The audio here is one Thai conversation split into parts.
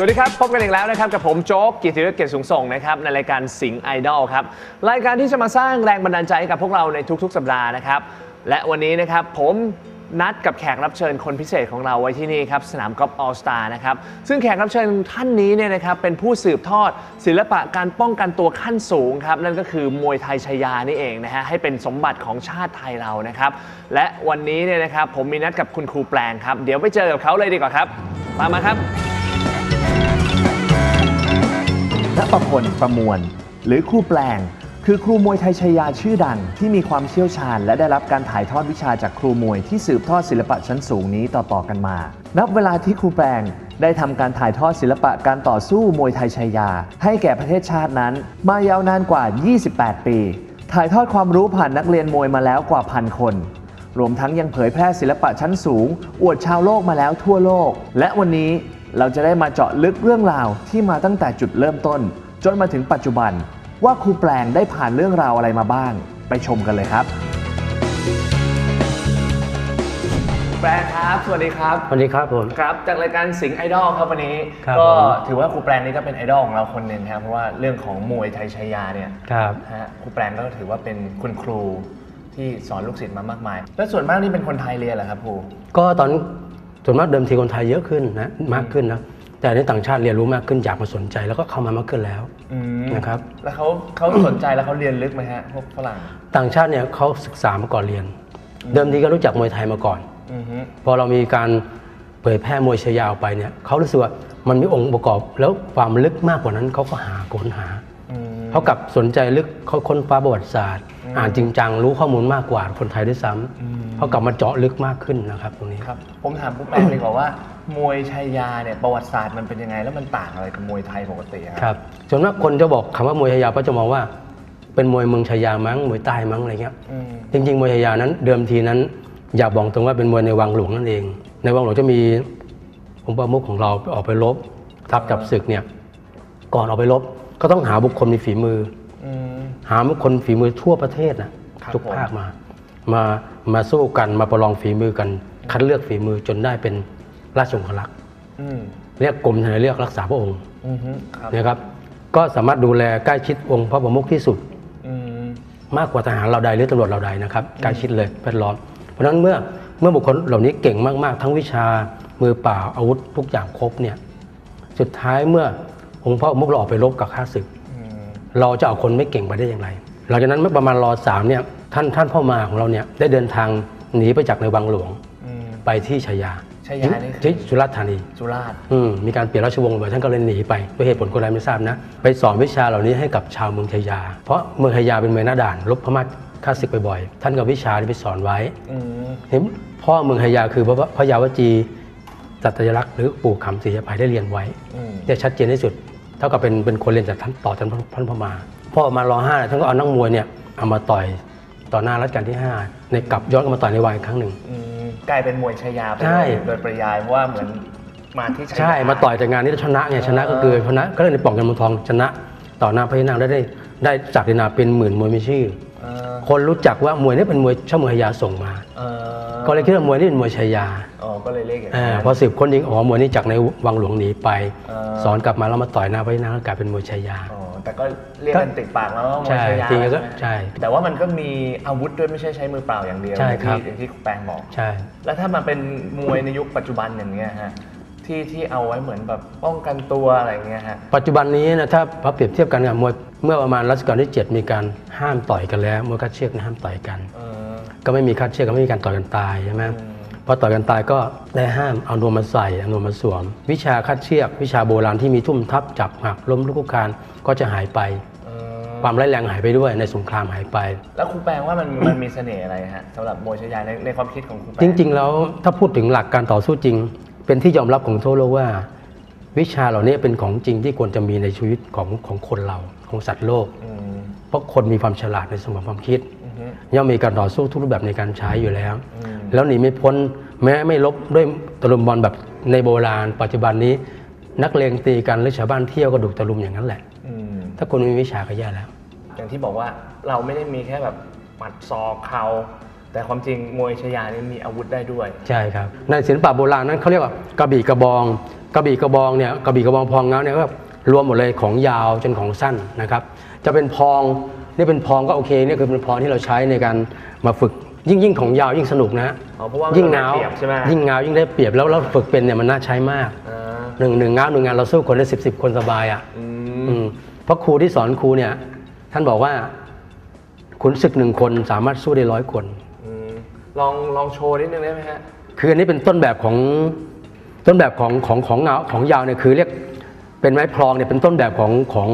สวัสดีครับ พบกันอีกแล้วนะครับกับผมโจ๊กกิติรัตน์เกียรติสูงส่งนะครับในรายการสิงห์ไอดอลครับรายการที่จะมาสร้างแรงบันดาลใจให้กับพวกเราในทุกๆ สัปดาห์นะครับและวันนี้นะครับผมนัดกับแขกรับเชิญคนพิเศษของเราไว้ที่นี่ครับสนามกอล์ฟออลสตาร์นะครับซึ่งแขกรับเชิญท่านนี้เนี่ยนะครับเป็นผู้สืบทอด ศิลปะการป้องกันตัวขั้นสูงครับนั่นก็คือมวยไทยชายานี่เองนะฮะให้เป็นสมบัติของชาติไทยเรานะครับและวันนี้เนี่ยนะครับผมมีนัดกับคุณครูแปลงครับเดี๋ยวไปเจอกับเขาเลยดีกว่าครับตามมาครับ ณประพลประมวล หรือครูแปลง คือครูมวยไทยชายาชื่อดังที่มีความเชี่ยวชาญ และได้รับการถ่ายทอดวิชาจากครูมวยที่สืบทอดศิลปะชั้นสูงนี้ต่อๆกันมา นับเวลาที่ครูแปลงได้ทำการถ่ายทอดศิลปะการต่อสู้มวยไทยชายา ให้แก่ประเทศชาตินั้น มายาวนานกว่า 28 ปี ถ่ายทอดความรู้ผ่านนักเรียนมวยมาแล้วกว่าพันคนรวมทั้งยังเผยแพร่ศิลปะชั้นสูง อวดชาวโลกมาแล้วทั่วโลก และวันนี้ เราจะได้มาเจาะลึกเรื่องราวที่มาตั้งแต่จุดเริ่มต้น จนมาถึงปัจจุบัน ว่าครูแปลงได้ผ่านเรื่องราวอะไรมาบ้าง ไปชมกันเลยครับ แปลงครับ สวัสดีครับ สวัสดีครับผม ครับ จากรายการสิงห์ไอดอลครับวันนี้ ครับก็ผม ถือว่าครูแปลงนี่ก็เป็นไอดอลของเราคนหนึ่งครับเพราะว่าเรื่องของมวยไทยชายาเนี่ย ครับ ฮะครูแปลงก็ถือว่าเป็นคุณครูที่สอนลูกศิษย์มามากมาย แล้วส่วนมากนี่เป็นคนไทยเรียนเหรอครับครู ก็ตอน ส่วนมากเดิมทีคนไทยเยอะขึ้นนะมากขึ้นนะแต่ในต่างชาติเรียนรู้มากขึ้นอยากมาสนใจแล้วก็เข้ามามากขึ้นแล้วอืมนะครับแล้วเขาเขาสนใจแล้วเขาเรียนลึกไหมฮะพวกฝรั่งต่างชาติเนี่ยเขาศึกษามาก่อนเรียน เดิมทีก็รู้จักมวยไทยมาก่อนอือฮึพอเรามีการเผยแพร่มวยชายาออกไปเนี่ยเขารู้สึกว่ามันมีองค์ประกอบแล้วความลึกมากกว่านั้นเขาก็หาค้นหาอืม เขากลับสนใจลึกเขาค้นคว้าประวัติศาสตร์ อ่านจริงจังรู้ข้อมูลมากกว่าคนไทยด้วยซ้ำเขากลับมาเจาะลึกมากขึ้นนะครับตรงนี้ครับผมถามครูแปลงเลยก่อนว่ามวยชายาเนี่ยประวัติศาสตร์มันเป็นยังไง แล้วมันต่างอะไรกับมวยไทยปกติอะครับส่วนมากคนจะบอกคำว่ามวยชายาก็จะมองว่า เป็นมวยเมืองชายามั้งมวยใต้มั้งอะไรเงี้ยอืมจริง ๆ มวยชายานั้นเดิมทีนั้น อยากบอกตรงว่าเป็นมวยในวังหลวงนั่นเอง ในวังหลวงจะมีองค์ประมุขของเราออกไปรบทัพจับศึกเนี่ยก่อนออกไปรบ ก็ต้องหาบุคคลมีฝีมือ อืม หาบุคคลฝีมือทั่วประเทศนะครับทุกผม ภาคมา มามาสู้กันมาประลองฝีมือกัน คัดเลือกฝีมือจนได้เป็นราชองครักษ์อืมเรียกกรมทหารเลือกรักษาพระองค์อือฮึครับนะครับ ก็สามารถดูแลใกล้ชิดองค์พระประมุขที่สุด อืมมากกว่าทหารเราใดหรือตำรวจเราใดนะครับใกล้ชิดเลยแวดล้อมเพราะฉะนั้นเมื่อเมื่อบุคคลเหล่านี้เก่งมาก ๆ ทั้งวิชามือเปล่าอาวุธทุกอย่างครบเนี่ยสุดท้ายเมื่อ องค์พระประมุขเราออกไปรบกับข้าศึกอืมเราจะเอาคนไม่เก่งไปได้อย่างไร หลังจากนั้นเมื่อประมาณรอสามเนี่ยท่านท่านพ่อมาของเราเนี่ยได้เดินทางหนีไปจากในวังหลวงอืมไปที่ชายาชายานี่คือที่สุราษฎร์ธานีสุราษฎร์อืมมีการเปลี่ยนราชวงศ์บ่อยท่านก็เลยหนีไปด้วยเหตุผลคนใดไม่ทราบนะ ไปสอนวิชาเหล่านี้ให้กับชาวเมืองชายา เพราะเมืองชายาเป็นเมืองหน้าด่านรบพม่าข้าศึกบ่อยๆท่านก็วิชาที่ไปสอนไว้อืมเห็นพ่อเมืองชายาคือพระพระยาวจี จัตยลักษณ์หรือปู่คำศรีอภัยได้เรียนไว้อืมได้ชัดเจนที่สุด เท่ากับเป็นเป็นคนเรียนจากท่านต่อท่านท่านพม่าพ่อมารอห้าท่านก็เอานักมวยเนี่ยเอามาต่อยต่อหน้ารัชกาลที่ห้าในกลับย้อนกลับมาต่อยในวังอีกครั้งหนึ่งอืมกลายเป็นมวยชายาไปใช่โดยปริยายเพราะว่าเหมือนมาที่ชายาใช่มาต่อยแต่งานนี้แล้วชนะไงชนะก็คือชนะก็เลยในป่องกันเมืองทองชนะ ต่อหน้าพระนางได้ได้ได้จากดินาเป็นหมื่นมวยมีชื่อเออ คนรู้จักว่ามวยนี่เป็นมวยช่างเมืองชายาส่งมาเออก็เลยคิดว่ามวยนี่เป็นมวยชายาอ๋อก็เลยเรียกอย่างอ่านั้นพอสืบค้นจริงอ๋อมวยนี่จากในวังหลวงหนีไปเออสอนกลับมาแล้วมาต่อยหน้าพระนางก็กลายเป็นมวยชายาอ๋อแต่ก็เรียกกันติดปากแล้วว่ามวยใช่ชายาจริงๆก็ไหมใช่ แต่ว่ามันก็มีอาวุธด้วยไม่ใช่ใช้มือเปล่าอย่างเดียวใช่ครับอย่างที่อย่างที่คุณแปงบอกใช่ แล้วถ้ามาเป็นมวยในยุคปัจจุบันอย่างเงี้ยฮะที่ที่เอาไว้เหมือนแบบป้องกันตัวอะไรเงี้ยฮะปัจจุบันนี้นะถ้าพอเปรียบเทียบกันกับมวย เมื่อประมาณรัชกาลที่ 7 มีการห้ามต่อยกันแล้วมวยคัดเชือกนะห้ามต่อยกัน เออก็ไม่มีคัดเชือกก็ไม่มีการต่อยกันตายใช่ไหมอืมพอต่อยกันตายก็ได้ห้ามเอานวมมาใส่เอานวมมาสวม วิชาคัดเชือก วิชาโบราณที่มีทุ่มทับจับหักล้มลุกคลุกคลานก็จะหายไป เออความร้ายแรงหายไปด้วยในสงครามหายไป แล้วครูแปงว่ามัน มันมีเสน่ห์อะไรฮะสำหรับมวยชายาในในความคิดของครูแปงจริงๆ แล้วถ้าพูดถึงหลักการต่อสู้จริง เป็นที่ยอมรับของทั่วโลกว่า วิชาเหล่านี้เป็นของจริงที่ควรจะมีในชีวิตของของคนเรา ของสัตว์โลกอืมเพราะคนมีความฉลาดในสมองความคิดอือฮึย่อมมีการต่อสู้ทุกรูปแบบในการใช้อยู่แล้วอืมแล้วหนีไม่พ้นแม้ไม่ลบด้วยตะลุมบอลแบบในโบราณ ปัจจุบันนี้ นักเลงตีกันหรือชาวบ้านเที่ยวก็ดุตะลุมอย่างนั้นแหละอืมถ้าคนไม่มีวิชาก็แย่แล้ว อย่างที่บอกว่าเราไม่ได้มีแค่แบบหมัดศอกเข่าแต่ความจริงมวยชายานี่มีอาวุธได้ด้วย ใช่ครับ ในศิลปะโบราณนั้นเขาเรียกว่ากระบี่กระบอง กระบี่กระบองเนี่ยกระบี่กระบองพองเงาเนี่ยก็ รวมหมดเลยของยาวจนของสั้นนะครับ จะเป็นพองนี่เป็นพองก็โอเคนี่คือเป็นพองที่เราใช้ในการมาฝึกยิ่งยิ่งของยาวยิ่งสนุกนะอ๋อเพราะว่ามันยิ่งเงาได้เปรียบใช่ไหมยิ่งเงายิ่งได้เปรียบแล้วเราฝึกเป็นเนี่ยมันน่าใช้มากอ่าหนึ่งหนึ่งเงาหนึ่งงานเราสู้คนได้สิบสิบคนสบายอะอือืมมเพราะครูที่สอนครูเนี่ย ท่านบอกว่าขุนศึกหนึ่งคนสามารถสู้ได้ร้อยคนอืมลองลองโชว์นิดนึงได้ไหมฮะคืออันนี้เป็นต้นแบบของต้นแบบของของของเงาของยาวเนี่ยคือเรียก เป็นไม้พลองเนี่ยเป็นต้นแบบของของ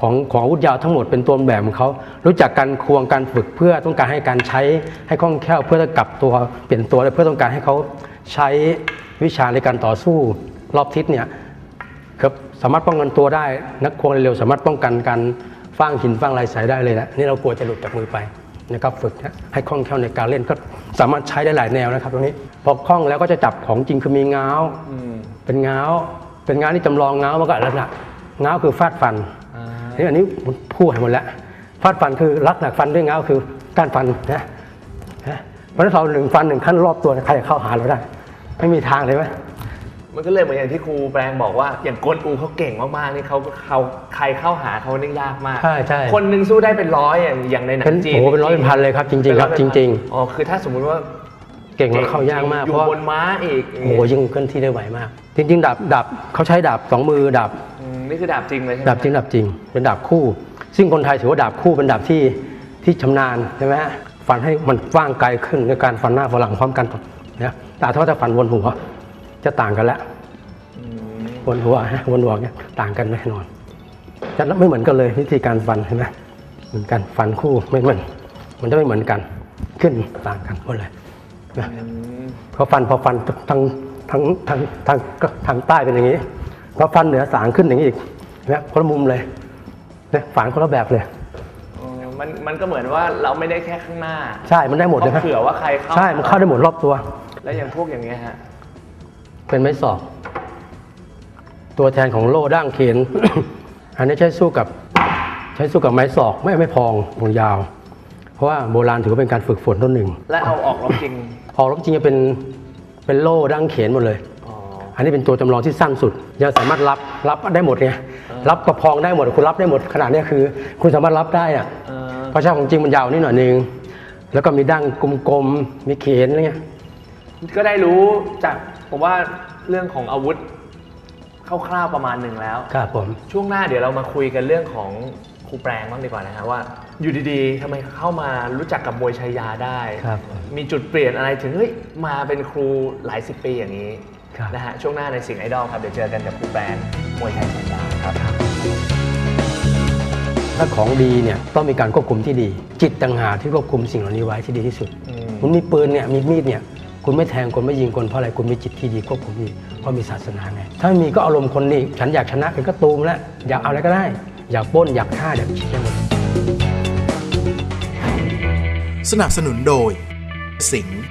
ของของอาวุธยาวทั้งหมดเป็นต้นแบบของเขารู้จักการควงการฝึกเพื่อต้องการให้การใช้ให้คล่องแคล่วเพื่อจะกลับตัวเปลี่ยนตัวและเพื่อต้องการให้เขาใช้วิชาในการต่อสู้รอบทิศเนี่ยครับสามารถป้องกันตัวได้ นักควงเร็วๆสามารถป้องกันการฟ้างหินฟ้างลายสายได้เลยนะนี่เรากลัวจะหลุดจากมือไปนะครับฝึกนะให้คล่องแคล่วในการเล่นก็สามารถใช้ได้หลายแนวนะครับตรงนี้พอคล่องแล้วก็จะจับของจริงคือมีง้าวอืมเป็นง้าว เป็นง้าวที่จำลองง้าวมาก่อนแล้วนะง้าวคือฟาดฟันอ่านี่อันนี้ผมพูดให้หมดแล้วฟาดฟันคือลักหนักฟันด้วยง้าวคือการฟันนะนะเพราะฉะนั้นเราหนึ่งฟันหนึ่งขั้นรอบตัวใครจะเข้าหาเราได้ ไม่มีทางเลยไหมมันก็เลยเหมือนอย่างที่ครูแปลงบอกว่าอย่างกวนอูเขาเก่งมากๆนี่เขาเขาใครเข้าหาเขานี่ยากมากใช่ใช่คนหนึ่งสู้ได้เป็นร้อยอย่างอย่างในหนัเป็งนจีนโอ้โหเป็นร้อยเป็นพันเลยครับจริง ๆ ครับเป็นอยเป็นพันจริงอ๋อคือถ้าสมมุติว่า เก่งแล้วเข้ายากมากอเพยู่ราะบนม้าอีกโอ้โหยิ่งเคลื่อนที่ได้ไวมาก จริง ๆดาบดาบเขาใช้ดาบสองมือดาบอืมนี่คือดาบจริงเลยใช่ไหมดาบจริงดาบจริง เป็นดาบคู่ ซึ่งคนไทยถือว่าดาบคู่เป็นดาบที่ที่ชำนาญใช่ไหมฮะฟันให้มันกว้างไกลขึ้นในการฟันหน้าฝรั่งพร้อมกันนะแต่ถ้าจะฟันวนหัวจะต่างกันแล้วอืมวนหัวฮะวนหัวเนี่ยต่างกันแน่นอนจะไม่เหมือนกันเลยวิธีการฟันเห็นไหมเหมือนกันฟันคู่ไม่เหมือนมันจะไม่เหมือนกันขึ้นต่างกันหมดเลย นะอืมพอฟันพอฟันทางทางทางทางทางใต้เป็นอย่างนี้พอฟันเหนือสางขึ้นอย่างนี้อีกนะคนละมุมเลยเนี่ยฝันคนละแบบเลยอ๋อมันมันก็เหมือนว่าเราไม่ได้แค่ข้างหน้า ใช่มันได้หมดเลยเขาฮะเผื่อว่าใครเข้าใช่มันเข้าได้หมดรอบตัว แล้วอย่างพวกอย่างเงี้ยฮะเป็นไม้สอกตัวแทนของโล่ด้างเขนอันนี้ใช้สู้กับ ใช้สู้กับไม้สอกไม่ไม่พองพองยาวเพ ราะว่าโบราณถือว่าเป็นการฝึกฝนต้นหนึ่ง และเอาออกรบจริง ออกรบจริงจะเป็นเป็นโล่ด้างเขนหมดเลยอ๋ออันนี้เป็นตัวจำลองที่สั้นสุดยังสามารถรับรับได้หมดไงรับกระพองได้หมดคุณรับได้หมดขนาดเนี้ยคือ คุณสามารถรับได้อะเออเพราะใช่ของจริงมันยาวนิดหน่อยนึงแล้วก็มีดั้งกลมๆมีเขนอะไรเงี้ยก็ได้รู้จากผมว่าเรื่องของอาวุธคร่าวๆประมาณหนึ่งแล้ว ครับผม ช่วงหน้าเดี๋ยวเรามาคุยกันเรื่องของครูแปลงบ้างดีกว่านะฮะว่า อยู่ดีๆทำไมเข้ามารู้จักกับมวยชายาได้ ครับ มีจุดเปลี่ยนอะไรถึงเฮ้ยมาเป็นครูหลายสิบปีอย่างนี้ครับ นะฮะช่วงหน้าในสิ่งไอดอลครับ เดี๋ยวเจอกันกับครูแปลงมวยไทยชายาครับถ้าของดีเนี่ยต้องมีการควบคุมที่ดี จิตต่างหากที่ควบคุมสิ่งเหล่านี้ไว้ที่ดีที่สุด อืม คุณมีปืนเนี่ยมีมีดเนี่ยคุณไม่แทงคนไม่ยิงคนเพราะอะไรคุณมีจิตที่ดีควบคุมดีเพราะมีศาสนาไงถ้าไม่มีก็อารมณ์คนนี่ฉันอยากชนะเป็นก็ตูมแล้วอยากเอาอะไรก็ได้ อยากปล้นอยากฆ่าอยากชิดได้หมด นับสนุนโดย สิงห์